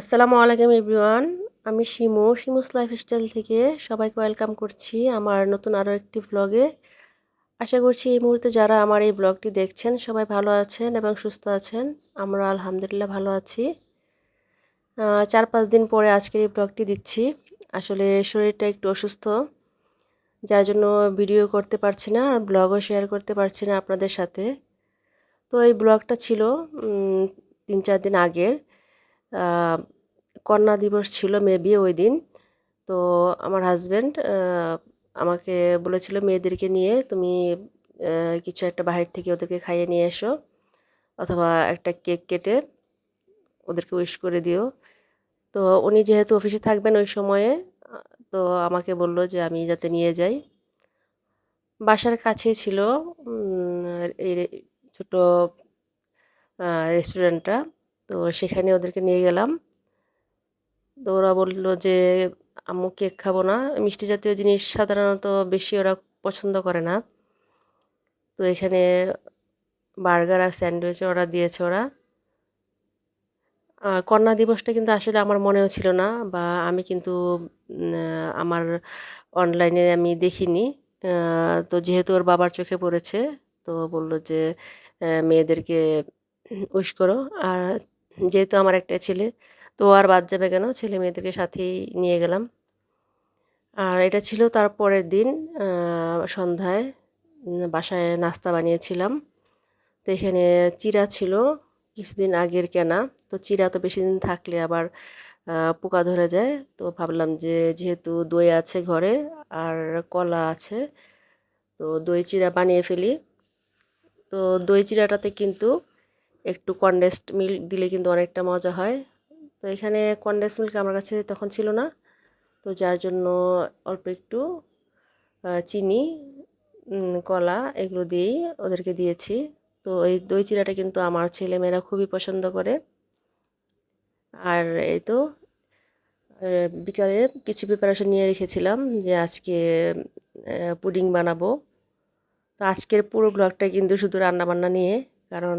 আসসালামু আলাইকুম এভরিওয়ান, আমি শিমু, শিমুস লাইফস্টাইল থেকে সবাইকে ওয়েলকাম করছি আমার নতুন আরও একটি ব্লগে। আশা করছি এই মুহূর্তে যারা আমার এই ব্লগটি দেখছেন সবাই ভালো আছেন এবং সুস্থ আছেন, আমরা আলহামদুলিল্লাহ ভালো আছি। চার পাঁচ দিন পরে আজকের এই ব্লগটি দিচ্ছি। আসলে শরীরটা একটু অসুস্থ, যার জন্য ভিডিও করতে পারছি না আর ব্লগও শেয়ার করতে পারছি না আপনাদের সাথে। তো এই ব্লগটা ছিল তিন চার দিন আগের। কন্যা দিবস ছিল মেবি ওই দিন। তো আমার হাজব্যান্ড আমাকে বলেছিল মেয়েদেরকে নিয়ে তুমি কিছু একটা বাহির থেকে ওদেরকে খাইয়ে নিয়ে এসো অথবা একটা কেক কেটে ওদেরকে উইশ করে দিও। তো উনি যেহেতু অফিসে থাকবেন ওই সময়ে, তো আমাকে বলল যে আমি যাতে নিয়ে যাই। বাসার কাছেই ছিল এই ছোট রেস্টুরেন্টটা তো সেখানে ওদেরকে নিয়ে গেলাম। তো ওরা বলল যে, আম্মু কেক খাব না। মিষ্টি জাতীয় জিনিস সাধারণত বেশি ওরা পছন্দ করে না। তো এখানে বার্গার আর স্যান্ডউইচ ওরা দিয়েছে ওরা। আর কন্যা দিবসটা কিন্তু আসলে আমার মনেও ছিল না বা আমি কিন্তু আমার অনলাইনে আমি দেখিনি। তো যেহেতু ওর বাবার চোখে পড়েছে, তো বলল যে মেয়েদেরকে উইশ করো। আর যেহেতু আমার একটা ছেলে, তো আর বাদ যাবে কেন? ছেলে মেয়েদেরকে সাথেই নিয়ে গেলাম। আর এটা ছিল তার পরের দিন সন্ধ্যায় বাসায় নাস্তা বানিয়েছিলাম। তো এখানে চিরা ছিল, কিছুদিন আগের কেনা। তো চিরা তো বেশি দিন থাকলে আবার পোকা ধরে যায়। তো ভাবলাম যে যেহেতু দই আছে ঘরে আর কলা আছে, তো দই চিরা বানিয়ে ফেলি। তো দই চিরাটাতে কিন্তু একটু কনডেন্সড মিল্ক দিলে কিন্তু অনেকটা মজা হয়। তো এখানে কনডেন্স মিল্ক আমার কাছে তখন ছিল না। তো যার জন্য অল্প একটু চিনি কলা এগুলো দিয়েই ওদেরকে দিয়েছি। তো এই দই চিরাটা কিন্তু আমার ছেলেমেয়েরা খুবই পছন্দ করে। আর এই তো বিকালে কিছু প্রিপারেশন নিয়ে রেখেছিলাম যে আজকে পুডিং বানাবো। তো আজকের পুরো ব্লগটা কিন্তু শুধু রান্নাবান্না নিয়ে কারণ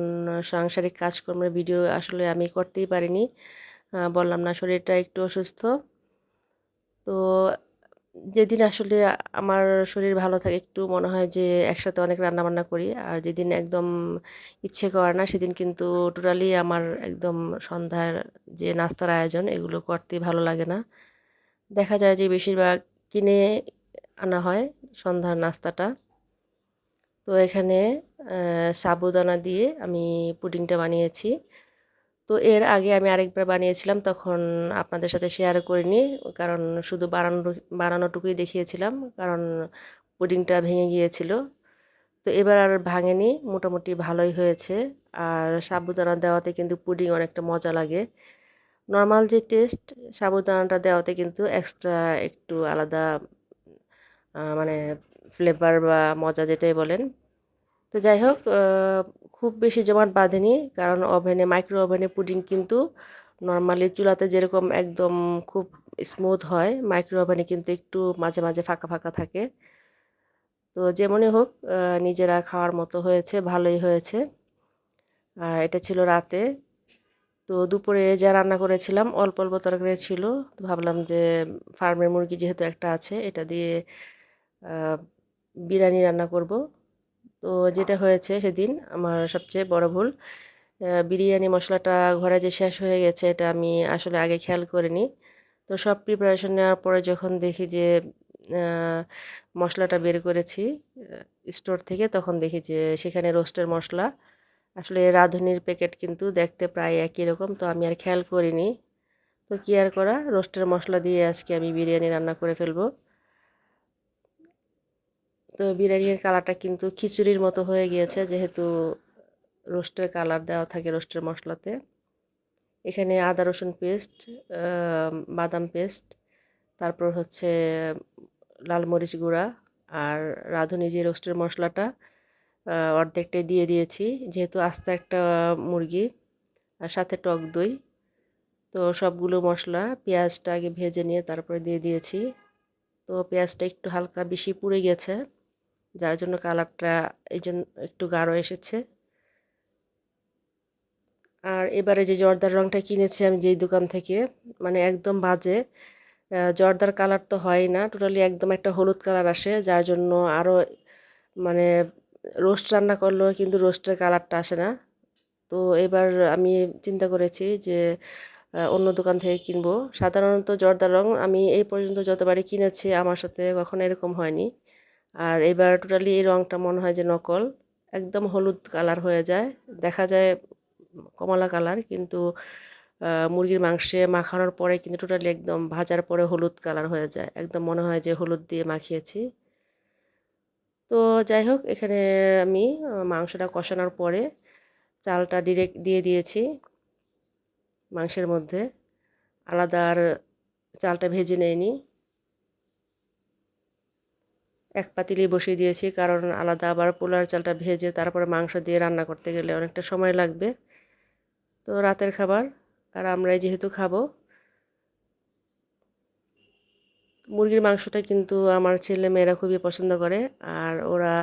সাংসারিক কাজকর্মের ভিডিও আসলে আমি করতেই পারিনি। বললাম না শরীরটা একটু অসুস্থ। তো যেদিন আসলে আমার শরীর ভালো থাকে, একটু মনে হয় যে একসাথে অনেক রান্নাবান্না করি। আর যেদিন একদম ইচ্ছে করে না, সেদিন কিন্তু টোটালি আমার একদম সন্ধ্যার যে নাস্তার আয়োজন, এগুলো করতে ভালো লাগে না। দেখা যায় যে বেশিরভাগ কিনে আনা হয় সন্ধ্যার নাস্তাটা। তো এখানে সাবুদানা দিয়ে আমি পুডিংটা বানিয়েছি। তো এর আগে আমি আরেকবার বানিয়েছিলাম, তখন আপনাদের সাথে শেয়ার করিনি, কারণ শুধু বানানো, বানানোটুকুই দেখিয়েছিলাম, কারণ পুডিংটা ভেঙে গিয়েছিল। তো এবার আর ভাঙেনি, মোটামুটি ভালোই হয়েছে। আর সাবুদানা দেওয়াতে কিন্তু পুডিং অনেকটা মজা লাগে। নর্মাল যে টেস্ট সাবুদানাটা দেওয়াতে কিন্তু এক্সট্রা একটু আলাদা মানে ফ্লেভার বা মজা যেটাই বলেন তো যাই হোক খুব বেশি জমাট বাঁধেনি, কারণ ওভেনে, মাইক্রো ওভেনে পুডিং কিন্তু নর্মালি চুলাতে যেরকম একদম খুব স্মুথ হয়, মাইক্রো ওভেনে কিন্তু একটু মাঝে মাঝে ফাঁকা ফাঁকা থাকে। তো যেমনই হোক নিজেরা খাওয়ার মতো হয়েছে, ভালোই হয়েছে। আর এটা ছিল রাতে। তো দুপুরে যা রান্না করেছিলাম, অল্প অল্প তরকারি ছিল। ভাবলাম যে ফার্মের মুরগি যেহেতু একটা আছে, এটা দিয়ে বিরিয়ানি রান্না করব। তো যেটা হয়েছে সেদিন আমার সবচেয়ে বড় ভুল বিরিয়ানি মশলাটা ঘরে যে শেষ হয়ে গেছে এটা আমি আসলে আগে খেয়াল করিনি। তো সব প্রিপারেশন নেওয়ার পরে যখন দেখি যে মশলাটা বের করেছি স্টোর থেকে তখন দেখি যে সেখানে রোস্টের মশলা। আসলে রাঁধুনির প্যাকেট কিন্তু দেখতে প্রায় একই রকম, তো আমি আর খেয়াল করিনি। তো কি আর করা? রোস্টের মশলা দিয়ে আজকে আমি বিরিয়ানি রান্না করে ফেলব। তো বিরিয়ানির কালারটা কিন্তু খিচুড়ির মতো হয়ে গিয়েছে, যেহেতু রোস্টের কালার দেওয়া থাকে রোস্টের মশলাতে। এখানে আদা, রসুন পেস্ট বাদাম পেস্ট, তারপর হচ্ছে লাল মরিচ গুঁড়া আর রাঁধুনি যে রোস্টের মশলাটা অর্ধেকটাই দিয়ে দিয়েছি। যেহেতু আস্তে একটা মুরগি আর সাথে টক দই, তো সবগুলো মশলা, পেঁয়াজটা আগে ভেজে নিয়ে তারপরে দিয়ে দিয়েছি। তো পেঁয়াজটা একটু হালকা বেশি পুড়ে গেছে। যার জন্য কালারটা এই জন্য একটু গাঢ় এসেছে। আর এবারে যে জর্দার রঙটা কিনেছি আমি যেই দোকান থেকে মানে একদম বাজে জর্দার কালার তো হয় না, টোটালি একদম একটা হলুদ কালার আসে, যার জন্য আরও মানে রোস্ট রান্না করলেও কিন্তু রোস্টের কালারটা আসে না। তো এবার আমি চিন্তা করেছি যে অন্য দোকান থেকে কিনবো। সাধারণত জর্দার রং আমি এই পর্যন্ত যতবারই কিনেছি আমার সাথে কখনো এরকম হয়নি। আর এবার টোটালি এই রঙটা মনে হয় যে নকল, একদম হলুদ কালার হয়ে যায়। দেখা যায় কমলা কালার কিন্তু মুরগির মাংসে মাখানোর পরে কিন্তু টোটালি একদম ভাজার পরে হলুদ কালার হয়ে যায়। একদম মনে হয় যে হলুদ দিয়ে মাখিয়েছি। তো যাই হোক, এখানে আমি মাংসটা কষানোর পরে চালটা ডিরেক্ট দিয়ে দিয়েছি মাংসের মধ্যে। আলাদা আর চালটা ভেজে নেয়নি এক পাতিলে বসিয়ে দিয়েছি, কারণ আলাদা আবার পোলার চালটা ভেজে তারপরে মাংস দিয়ে রান্না করতে গেলে অনেকটা সময় লাগবে। তো রাতের খাবার, আর আমরাই যেহেতু খাব। মুরগির মাংসটা কিন্তু আমার ছেলে মেয়েরা খুবই পছন্দ করে, আর ওরা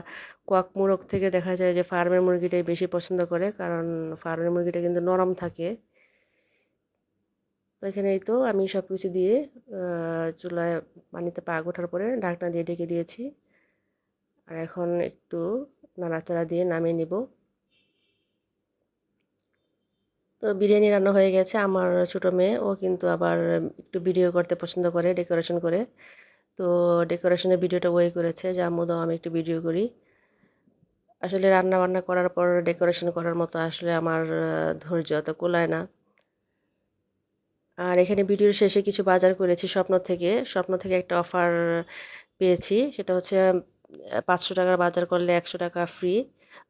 কোয়াক মুরগ থেকে দেখা যায় যে ফার্মের মুরগিটাই বেশি পছন্দ করে, কারণ ফার্মের মুরগিটা কিন্তু নরম থাকে। তো এখানেই তো আমি সব কিছু দিয়ে চুলায় পানিতে পাক ওঠার পরে ঢাকনা দিয়ে ঢেকে দিয়েছি। আর এখন একটু নাড়াচাড়া দিয়ে নামিয়ে নিব। তো বিরিয়ানি রান্না হয়ে গেছে আমার ছোটো মেয়ে, ও কিন্তু আবার একটু ভিডিও করতে পছন্দ করে ডেকোরেশন করে। তো ডেকোরেশনের ভিডিওটা ওই করেছে যে দাও, আমি একটু ভিডিও করি। আসলে রান্না বান্না করার পর ডেকোরেশন করার মতো আসলে আমার ধৈর্য অত কোলায় না। আর এখানে ভিডিওর শেষে কিছু বাজার করেছি স্বপ্ন থেকে। স্বপ্ন থেকে একটা অফার পেয়েছি, সেটা হচ্ছে পাঁচশো টাকার বাজার করলে একশো টাকা ফ্রি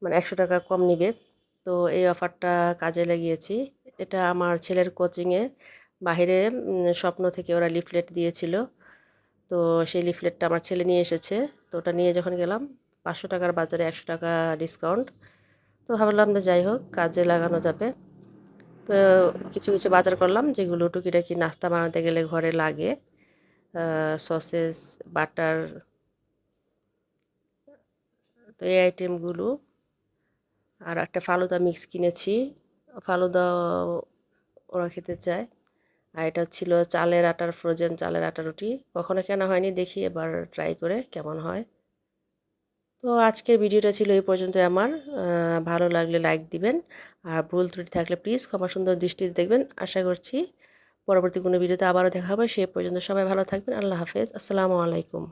মানে একশো টাকা কম নিবে। তো এই অফারটা কাজে লাগিয়েছি। এটা আমার ছেলের কোচিংয়ে বাহিরে স্বপ্ন থেকে ওরা লিফলেট দিয়েছিল। তো সেই লিফলেটটা আমার ছেলে নিয়ে এসেছে। তো ওটা নিয়ে যখন গেলাম, পাঁচশো টাকার বাজারে একশো টাকা ডিসকাউন্ট তো ভাবলাম যে যাই হোক, কাজে লাগানো যাবে। তো কিছু কিছু বাজার করলাম, যেগুলো টুকিটাকি নাস্তা বানাতে গেলে ঘরে লাগে। সসেস বাটার এই আইটেমগুলো আর একটা ফালুদা মিক্স কিনেছি। ফালুদা ওরা খেতে চায়। আর এটা ছিল চালের আটার ফ্রোজেন চালের আটা রুটি। কখনো কেনা হয়নি, দেখি এবার ট্রাই করে কেমন হয়। তো আজকের ভিডিওটা ছিল এই পর্যন্ত আমার। ভালো লাগলে লাইক দিবেন। আর ভুল ত্রুটি থাকলে প্লিজ ক্ষমা সুন্দর দৃষ্টিতে দেখবেন। আশা করছি পরবর্তী কোনো ভিডিওতে আবারও দেখা হবে। সে পর্যন্ত সবাই ভালো থাকবেন। আল্লাহ হাফেজ। আসসালামু আলাইকুম।